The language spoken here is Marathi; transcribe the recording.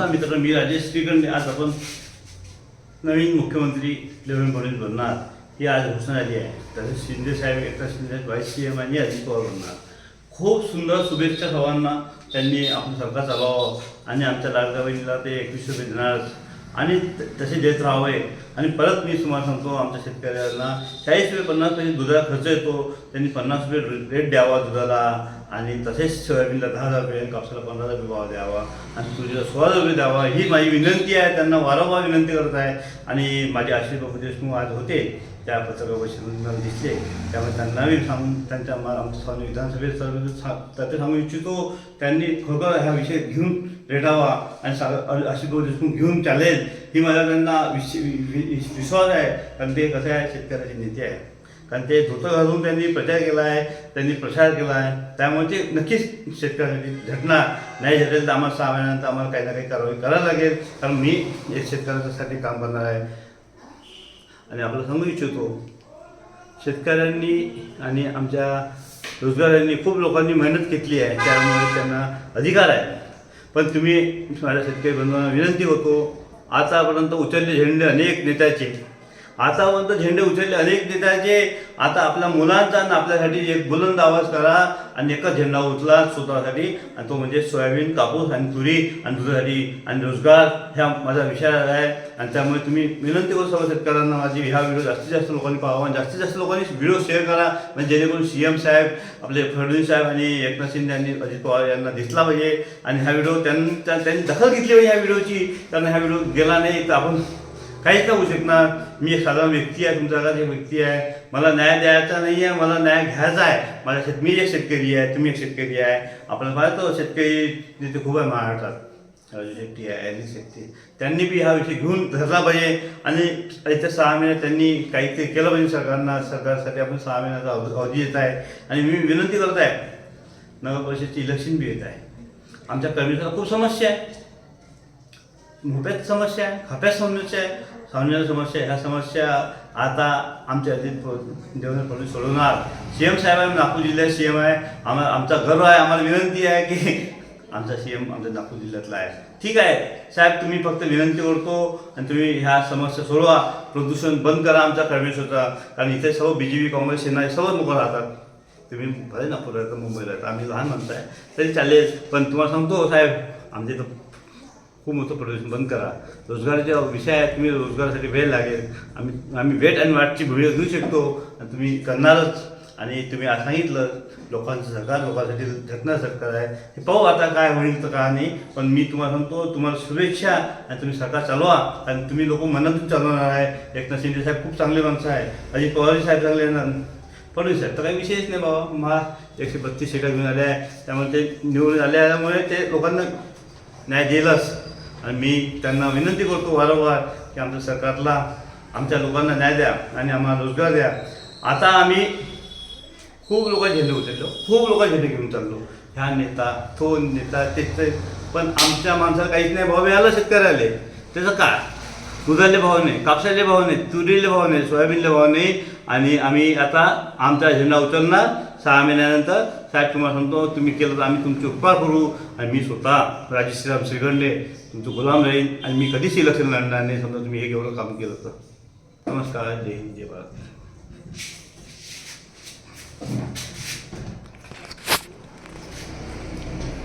नमस्कार मित्र मी राजेश श्रीखंडे आज आपण नवीन मुख्यमंत्री देवेंद्र फडणवीस बनणार ही आज घोषणा झाली आहे. तसेच शिंदे साहेब Eknath Shinde vice C M आणि अजित पवार बनणार. खूप सुंदर शुभेच्छा सर्वांना त्यांनी आपलं सरकार चालवावं आणि आमच्या लाडक्या बहिणीला ते एकवीस रुपये देणार. आणि त- तसे देत राहावे. आणि परत मी तुम्हाला सांगतो आमच्या शेतकऱ्यांना चाळीस रुपये पन्नास रुपये दुधाला खर्च येतो. त्यांनी पन्नास रुपये रेट द्यावा दुधाला. आणि तसेच सोयाबीनला दहा हजार रुपये कापसाला पंधरा हजार रुपये भाव द्यावा. आणि तुरीला सोळा हजार रुपये द्यावा. ही माझी विनंती आहे. त्यांना वारंवार विनंती करत आहे. आणि माझे आशीर्वाद देशमुख आज होते. त्या पत्रकार मला दिसले. त्यामुळे त्यांनाही सांगून त्यांच्या मा- आमच्या स्वामी विधानसभेत सर्व सा- सांगू इच्छितो त्यांनी खरोखर हा विषय घेऊन रेटावा आणि सा आशिष देशमुख घेऊन चालेल ही माझ्या त्यांना विश वि- विश्वास आहे. कारण ते कसं आहे शेतकऱ्याचे नेते आहे कारण ते धोतं घालून त्यांनी प्रचार केला आहे त्यांनी प्रसार केला आहे. त्यामुळे ते नक्कीच शेतकऱ्यासाठी घटना नाही झटेल तर आम्हाला सहा महिन्यानंतर आम्हाला काही ना काही कारवाई करावी लागेल. कारण मी एक काम करणार आहे. आणि आपलं सांगू इच्छितो शेतकऱ्यांनी आणि आमच्या रोजगारांनी खूप लोकांनी मेहनत घेतली आहे त्यामुळे त्यांना अधिकार आहे. पण तुम्ही माझ्या शेतकरी बंधूंना विनंती होतो आतापर्यंत उचलले झेंडे अनेक नेत्याचे आतापर्यंत झेंडे उचलले. अनेक नेत्याचे आता आपल्या मुलांचा आणि आपल्यासाठी एक बुलंद आवाज करा आणि एकच झेंडा उचला स्वतःसाठी. आणि तो म्हणजे सोयाबीन कापूस आणि तुरी आणि दुधासाठी आणि रोजगार ह्या माझा विषय आहे. आणि त्यामुळे तुम्ही विनंती करू सर्व शेतकऱ्यांना माझी हा व्हिडिओ जास्तीत जास्त लोकांनी पाहावा आणि जास्तीत जास्त लोकांनी व्हिडिओ शेअर करा. म्हणजे जेणेकरून सी एम साहेब आपले फडणवीस साहेब आणि एकनाथ शिंदे यांनी अजित पवार यांना दिसला पाहिजे. आणि हा व्हिडिओ त्यांच्या त्यांनी दखल घेतली पाहिजे ह्या व्हिडिओची. कारण हा व्हिडिओ गेला नाही तर आपण काहीच नाही होऊ शकणार. मी एक साधारण व्यक्ती आहे तुमचा एक व्यक्ती आहे. मला न्याय द्यायचा नाही आहे मला न्याय घ्यायचा आहे. माझ्या शेत मी एक शेतकरी आहे तुम्ही एक शेतकरी आहे. आपल्याला पाहतो शेतकरी तिथे खूप आहे महाराष्ट्रात. राजू शेट्टी आहे अनिल शेट्टी. त्यांनी बी हा विषय घेऊन धरला पाहिजे. आणि येत्या सहा महिन्यात त्यांनी काहीतरी केलं पाहिजे सरकारना. सरकारसाठी आपण सहा महिन्याचा अवधी अवधी येत आहे. आणि मी विनंती करत आहे नगर परिषदची इलेक्शन बी येत आहे. आमच्या कर्मचाऱ्याला खूप समस्या आहे. मोठ्याच समस्या आहे खाप्यात समस्या आहे. सामान्य समस्या ह्या समस्या आता आमच्या देवेंद्र फडणवीस सोडवणार. सी एम साहेब आहे नागपूर जिल्ह्यात सी एम आहे. आम्हाला आमचा गर्व आहे आम्हाला विनंती आहे की आमचा सी एम आमच्या नागपूर जिल्ह्यातला आहे. ठीक आहे. साहेब तुम्ही फक्त विनंती करतो आणि तुम्ही ह्या समस्या सोडवा. प्रदूषण बंद करा आमचा कर्मेश्वरचा कारण इथे सर्व बी जे पी काँग्रेस सेना सर्व लोक राहतात. तुम्ही भले नागपूर राहता मुंबईला राहता. आम्ही लहान माणसं आहे तरी चालेल. पण तुम्हाला सांगतो साहेब आमच्या इथं खूप मोठं प्रदूषण बंद करा. रोजगाराच्या विषय आहे तुम्ही रोजगारासाठी वेळ लागेल. आम्ही आम्ही वेट आणि वाटची व्हिडिओ घेऊ शकतो. आणि तुम्ही करणारच. आणि तुम्ही आज सांगितलं लोकांचं सरकार लोकांसाठी झटणार सरकार आहे. हे पाहू आता काय होईल तर का नाही. पण मी तुम्हाला सांगतो तुम्हाला शुभेच्छा. आणि तुम्ही सरकार चालवा. आणि तुम्ही लोक मनातून चालवणार आहे. एकनाथ शिंदे साहेब खूप चांगले माणसं आहे अजित पवारजी साहेब चांगले येणार ना फडणवीस साहेब तर काही विषयच नाही बाबा. महा एकशे बत्तीस सीटा घेऊन आल्या आहे. त्यामुळे ते निवडून आल्यामुळे ते लोकांना न्याय दिलंच आणि मी त्यांना विनंती करतो वारंवार की आमच्या सरकारला आमच्या लोकांना न्याय द्या आणि आम्हाला रोजगार द्या. आता आम्ही खूप लोक झेंडे उचललो खूप लोक झेंडे घेऊन चाललो. ह्या नेता तो नेता ते ते पण आमच्या माणसाला काहीच नाही. भाव मिळाला शेतकऱ्याला. त्याचं काय? दुधाले भाव नाही कापसाले भाव नाही तुरीले भाव नाही सोयाबीनले भाव नाही. आणि आम्ही आता आमचा झेंडा उचलणार सहा महिन्यानंतर साहेब तुम्हाला सांगतो तुम्ही केलं तर आम्ही तुमचे उपकार करू आणि मी स्वतः राजेश श्रीराम श्रीगंडे तुमचं गुलाम राहीन आणि मी कधीच इलेक्शन लढणार नाही. समजा तुम्ही हे एवढं काम केलं तर. नमस्कार जय हिंद जय भारत.